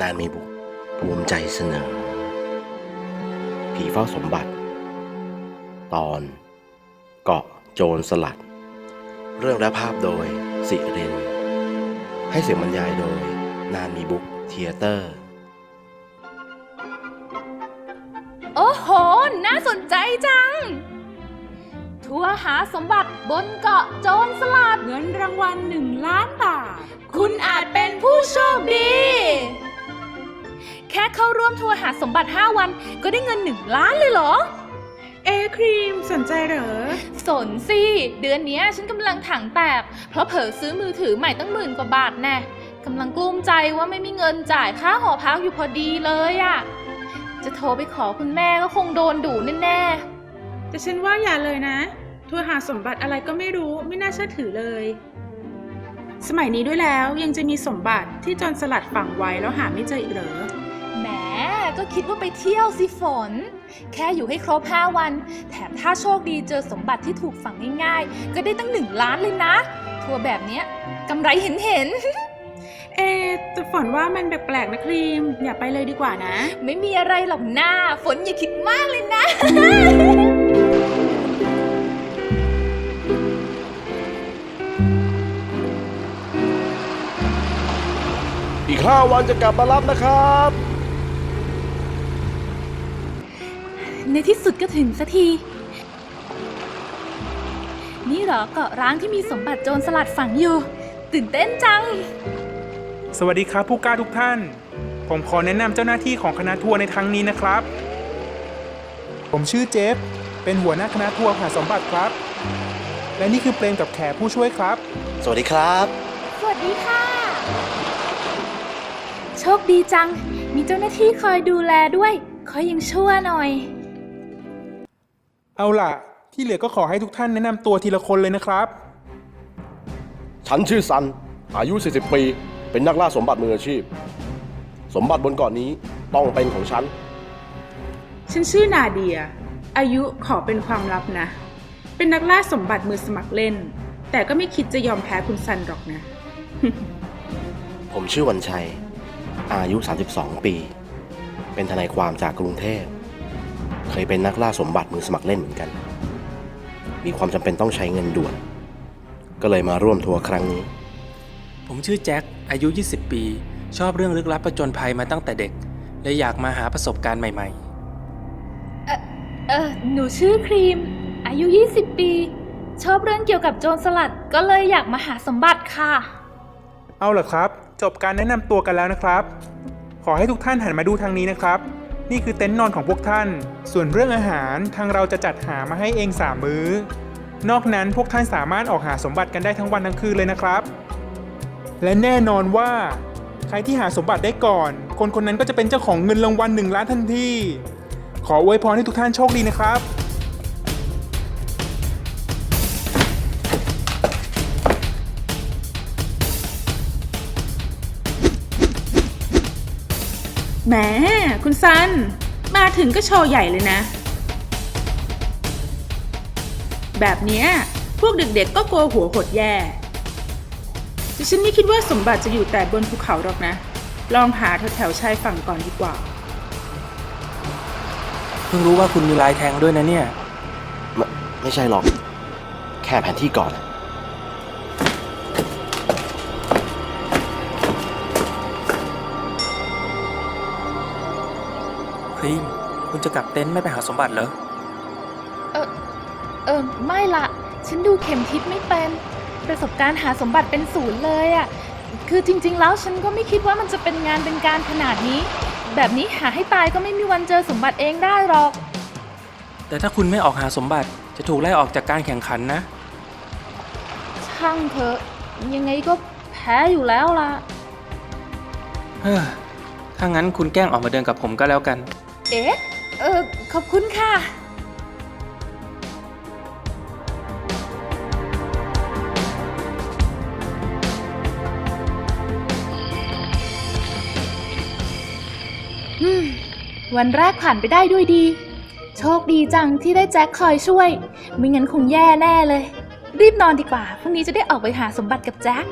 นานมีบุกภูมิใจเสนอ ผีเฝ้าสมบัติ ตอน เกาะโจรสลัด เรื่องและภาพโดย สิรินให้เสียงบรรยายโดย นานมีบุ๊กเทียเตอร์ โอ้โห น่าสนใจจัง ทัวร์หาสมบัติบนเกาะโจรสลัด เงินรางวัลหนึ่งล้านบาท คุณอาจเป็นผู้โชคดี แค่เข้าร่วมทัวร์หาสมบัติ 5 วัน ก็ได้เงิน 1 ล้านเลยเหรอ เอครีมสนใจเหรอ สนสิ เดือนเนี้ยฉันกำลังถังแตก เพราะเผลอซื้อมือถือใหม่ตั้งหมื่นกว่าบาทแน่กำลังกลุ้มใจว่าไม่มีเงินจ่ายค่าหอพักอยู่พอดีเลยอะจะโทรไปขอคุณแม่ก็คงโดนดุแน่ๆแต่ฉันว่าอย่าเลยนะ ทัวร์หาสมบัติอะไรก็ไม่รู้ไม่น่าเชื่อถือเลย สมัยนี้ด้วยแล้วยังจะมีสมบัติที่โจรสลัดฝังไว้แล้วหาไม่เจออีกเหรอแหม ก็คิดว่าไปเที่ยวสิฝน แค่อยู่ให้ครบ 5 วัน แถมถ้าโชคดีเจอสมบัติที่ถูกฝังง่ายๆ ก็ได้ตั้งหนึ่งล้านเลยนะ ทัวร์แบบเนี้ยกำไรเห็นเห็นเอะแต่ฝนว่ามันแปลกๆนะครีม อย่าไปเลยดีกว่านะๆไม่มีอะไรหรอกหน้า ฝนอย่าคิดมากเลยนะ อีกห้าวันจะกลับมารับนะครับ ในที่สุดก็ถึงสักที นี่เหรอเกาะร้างที่มีสมบัติโจรสลัดฝังอยู่ ตื่นเต้นจัง สวัสดีครับผู้กล้าทุกท่าน ผมขอแนะนำเจ้าหน้าที่ของคณะทัวร์ในครั้งนี้นะครับ ผมชื่อเจฟ เป็นหัวหน้าคณะทัวร์หาสมบัติครับ และนี่คือเปรมกับแขผู้ช่วยครับ สวัสดีครับ สวัสดีค่ะ โชคดีจัง มีเจ้าหน้าที่คอยดูแลด้วย คอยยังชั่วหน่อย เอาล่ะ ที่เหลือก็ขอให้ทุกท่านแนะนำตัวทีละคนเลยนะครับ ฉันชื่อซัน อายุ 40 ปี เป็นนักล่าสมบัติมืออาชีพ สมบัติบนเกาะนี้ต้องเป็นของฉัน ฉันชื่อนาเดีย อายุขอเป็นความลับนะ เป็นนักล่าสมบัติมือสมัครเล่น แต่ก็ไม่คิดจะยอมแพ้คุณซันหรอกนะ ผมชื่อวันชัย อายุ 32 ปี เป็นทนายความจากกรุงเทพ เคยเป็นนักล่าสมบัติมือสมัครเล่นเหมือนกัน มีความจำเป็นต้องใช้เงินด่วน ก็เลยมาร่วมทัวร์ครั้งนี้ ผมชื่อแจ็ค อายุ 20 ปี ชอบเรื่องลึกลับประจนภัยมาตั้งแต่เด็ก และอยากมาหาประสบการณ์ใหม่ เออหนูชื่อครีม อายุ 20 ปี ชอบเรื่องเกี่ยวกับโจรสลัด ก็เลยอยากมาหาสมบัติค่ะ เอาล่ะครับ จบการแนะนำตัวกันแล้วนะครับ ขอให้ทุกท่านหันมาดูทางนี้นะครับ นี่คือเต็นท์นอนของพวกท่าน ส่วนเรื่องอาหารทางเราจะจัดหามาให้เองสามมื้อ นอกนั้นพวกท่านสามารถออกหาสมบัติกันได้ทั้งวันทั้งคืนเลยนะครับ และแน่นอนว่า ใครที่หาสมบัติได้ก่อน คนคนนั้นก็จะเป็นเจ้าของเงินรางวัลหนึ่งล้านทันที ขออวยพรให้ทุกท่านโชคดีนะครับ แหมคุณซัน มาถึงก็โชว์ใหญ่เลยนะ แบบเนี้ยพวกเด็กๆก็กลัวหัวหดแย่แต่ฉันไม่คิดว่าสมบัติจะอยู่แต่บนภูเขาหรอกนะ ลองหาแถวๆชายฝั่งก่อนดีกว่าๆเพิ่งรู้ว่าคุณมีลายแทงด้วยนะเนี่ย ไม่ไม่ใช่หรอก แค่แผนที่ก่อนอะ ครีมคุณจะกลับเต็นท์ไม่ไปหาสมบัติเหรอ เออเออไม่ละ ฉันดูเข็มทิศไม่เป็น ประสบการณ์หาสมบัติเป็นศูนย์เลยอะ่ะ คือจริง ๆ แล้วฉันก็ไม่คิดว่ามันจะเป็นงานเป็นการขนาดนี้ แบบนี้หาให้ตายก็ไม่มีวันเจอสมบัติเองได้หรอก แต่ถ้าคุณไม่ออกหาสมบัติจะถูกไล่ออกจากการแข่งขันนะ ช่างเถอะ ยังไงก็แพ้อยู่แล้วล่ะ เฮ้อถ้างั้นคุณแกล้งออกมาเดินกับผมก็แล้วกัน เอ๊ะ เออ ขอบคุณค่ะ อืม วันแรกผ่านไปได้ด้วยดี โชคดีจังที่ได้แจ็คคอยช่วย ไม่งั้นคงแย่แน่เลย รีบนอนดีกว่า พรุ่งนี้จะได้ออกไปหาสมบัติกับแจ็ค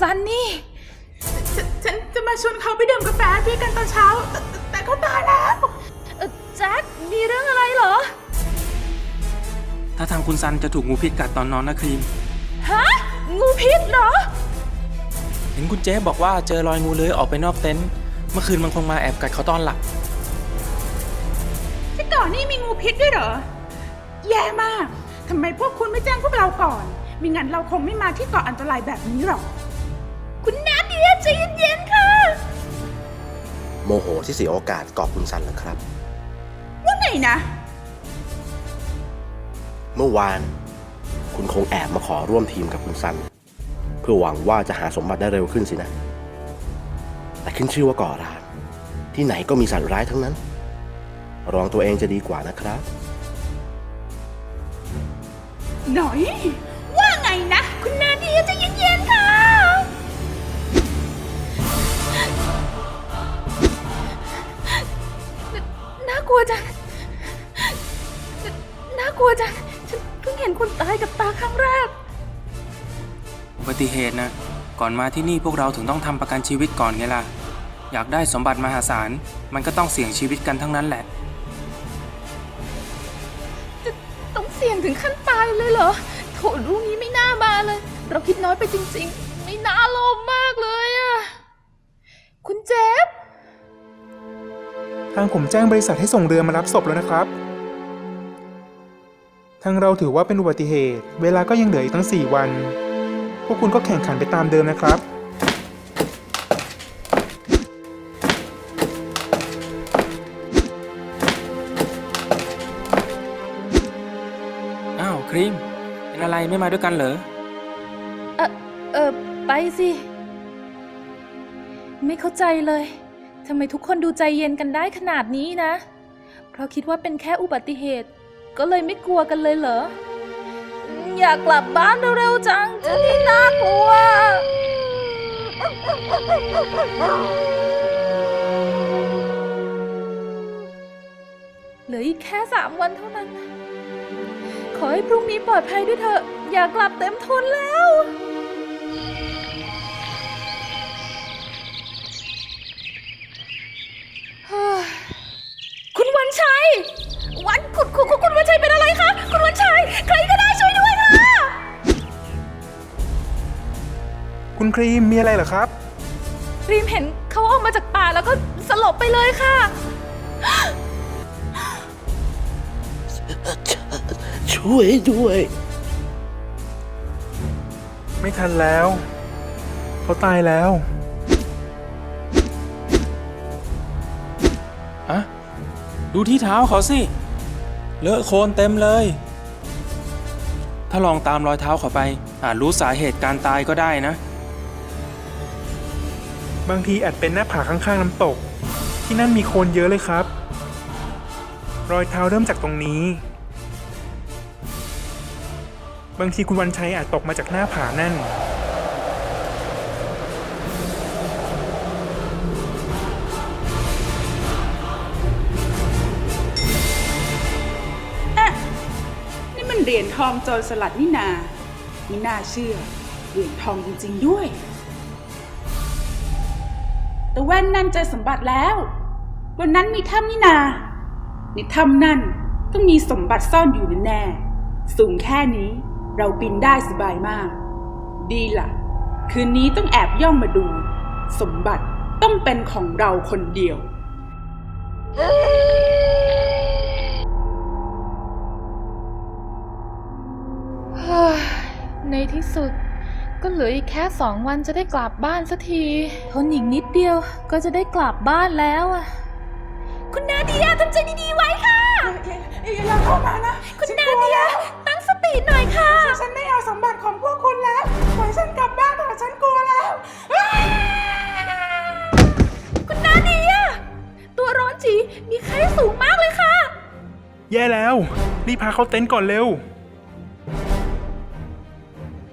ซันนี่ ฉันฉันจะมาชวนเขาไปดื่มกาแฟด้วยกันตอนเช้า แต่แต่เขาตายแล้วเอ่อแจ็ค มีเรื่องอะไรเหรอ ถ้าทางคุณซันจะถูกงูพิษกัดตอนนอนนะครีม ฮะ งูพิษเหรอ เห็นคุณเจ๊บอกว่าเจอรอยงูเลื้อยออกไปนอกเต็นท์ เมื่อคืนมันคงมาแอบกัดเขาตอนหลับ ที่ก่อนนี่มีงูพิษด้วยเหรอ แย่มาก ทำไมพวกคุณไม่แจ้งพวกเราก่อน มิงั้นเราคงไม่มาที่เกาะอันตรายแบบนี้หรอก คุณนาเดียใจเย็นๆค่ะ โมโหที่เสียโอกาสเกาะคุณซันเหรอครับ ว่าไงนะ เมื่อวาน คุณคงแอบมาขอร่วมทีมกับคุณซัน เพื่อหวังว่าจะหาสมบัติได้เร็วขึ้นสินะ แต่ขึ้นชื่อว่าก่อร้างที่ไหนก็มีสัตว์ร้ายทั้งนั้นระวังตัวเองจะดีกว่านะครับ หน่อย ติเหตุนะ ก่อนมาที่นี่พวกเราถึงต้องทำประกันชีวิตก่อนไงล่ะ อยากได้สมบัติมหาศาล มันก็ต้องเสี่ยงชีวิตกันทั้งนั้นแหละ ต้องเสี่ยงถึงขั้นตายเลยเหรอ โถลูกนี้ไม่น่ามาเลย เราคิดน้อยไปจริง ๆ ไม่น่าโลภมากเลยอะคุณเจฟทางผมแจ้งบริษัทให้ส่งเรือมารับศพแล้วนะครับ ทางเราถือว่าเป็นอุบัติเหตุ เวลาก็ยังเหลืออีกตั้ง 4 วัน พวกคุณก็แข่งขันไปตามเดิมนะครับ อ้าวครีม เป็นอะไรไม่มาด้วยกันเหรอ เออเออไปสิ ไม่เข้าใจเลยทำไมทุกคนดูใจเย็นกันได้ขนาดนี้นะ เพราะคิดว่าเป็นแค่อุบัติเหตุ ก็เลยไม่กลัวกันเลยเหรอ อยากกลับบ้านเร็วๆจังที่นี่น่ากลัว เหลืออีกแค่สามวันเท่านั้น ขอให้พรุ่งนี้ปลอดภัยด้วยเถอะ อยากกลับเต็มทนแล้ว คุณครีมมีอะไรเหรอครับ รีมเห็นเขาออกมาจากป่าแล้วก็สลบไปเลยค่ะ ช่วยด้วย ไม่ทันแล้วเขาตายแล้วอะดูที่เท้าเขาสิ เลอะโคลนเต็มเลย ถ้าลองตามรอยเท้าเขาไปอาจรู้สาเหตุการตายก็ได้นะ บางทีอาจเป็นหน้าผาข้างๆน้ำตก ที่นั่นมีโคลนเยอะเลยครับ รอยเท้าเริ่มจากตรงนี้ บางทีคุณวันชัยอาจตกมาจากหน้าผานั่นนี่มันเหรียญทองโจรสลัดนี่นาไม่น่าเชื่อ เหรียญทองจริง ๆ ด้วย แต่แว่นนั่นเจอสมบัติแล้ววันนั้นมีถ้ำนี่นา ในถ้ำนั่นต้องมีสมบัติซ่อนอยู่แน่ๆสูงแค่นี้เราบินได้สบายมาก ดีล่ะ คืนนี้ต้องแอบย่องมาดู สมบัติต้องเป็นของเราคนเดียวเฮ้ยในที่สุดก็เหลืออีกแค่สองวันจะได้กลับบ้านสักทีทนอีกนิด เดียวก็จะได้กลับบ้านแล้วอะคุณนาเดียทำใจดีๆไว้ค่ะ อย่าเข้ามานะคุณนาเดีย ตั้งสติหน่อยค่ะ ฉันไม่เอาสมบัติของพวกคุณแล้วปล่อยฉันกลับบ้านเถอะฉันกลัวแล้ว คุณนาเดีย ตัวร้อนจีมีไข้สูงมากเลยค่ะ แย่แล้ว รีบพาเขาเต็นท์ก่อนเร็ว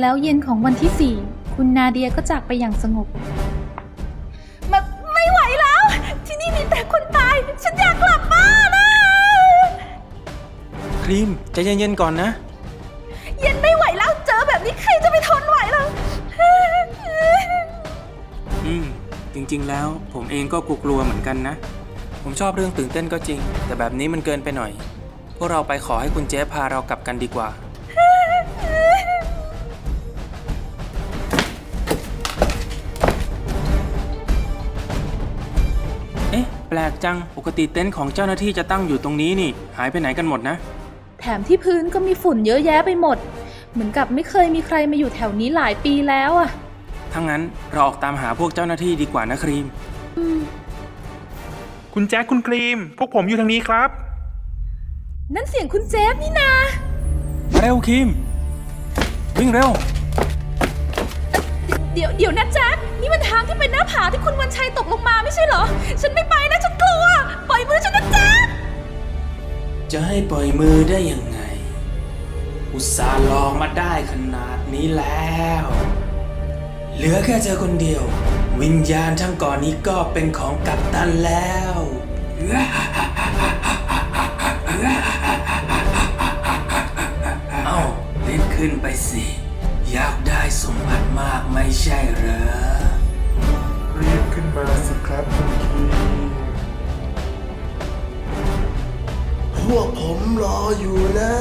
แล้วเย็นของวันที่สี่คุณนาเดียก็จากไปอย่างสงบ รีมใจเย็นๆก่อนนะ เย็นไม่ไหวแล้วเจอแบบนี้ใครจะไปทนไหวล่ะจริงๆแล้ว ผมเองก็กลัวๆเหมือนกันนะ ผมชอบเรื่องตื่นเต้นก็จริง แต่แบบนี้มันเกินไปหน่อย พวกเราไปขอให้คุณเจฟพาเรากลับกันดีกว่า เอ๊ะ แปลกจัง ปกติเต็นท์ของเจ้าหน้าที่จะตั้งอยู่ตรงนี้นี่ หายไปไหนกันหมดนะ แถมที่พื้นก็มีฝุ่นเยอะแยะไปหมด เหมือนกับไม่เคยมีใครมาอยู่แถวนี้หลายปีแล้วอะถ้างั้นเราออกตามหาพวกเจ้าหน้าที่ดีกว่านะครีม คุณแจ็คคุณครีม พวกผมอยู่ทางนี้ครับ นั่นเสียงคุณเจฟนี่นา เร็วครีม วิ่งเร็ว เดี๋ยวเดี๋ยวนะแจ๊คนี่มันทางที่เป็นหน้าผาที่คุณวันชัยตกลงมาไม่ใช่เหรอ ฉันไม่ไปนะฉันกลัว ปล่อยมือฉันนะแจ๊ค จะให้ปล่อยมือได้ยังไง อุตส่าห์ลองมาได้ขนาดนี้แล้ว เหลือแค่เธอคนเดียว วิญญาณทั้งก่อนนี้ก็เป็นของกัปตันแล้วเอาเล่นขึ้นไปสิ อยากได้สมบัติมากไม่ใช่เหรอรีบขึ้นมาสิครับคุณค พวกผมรออยู่นะ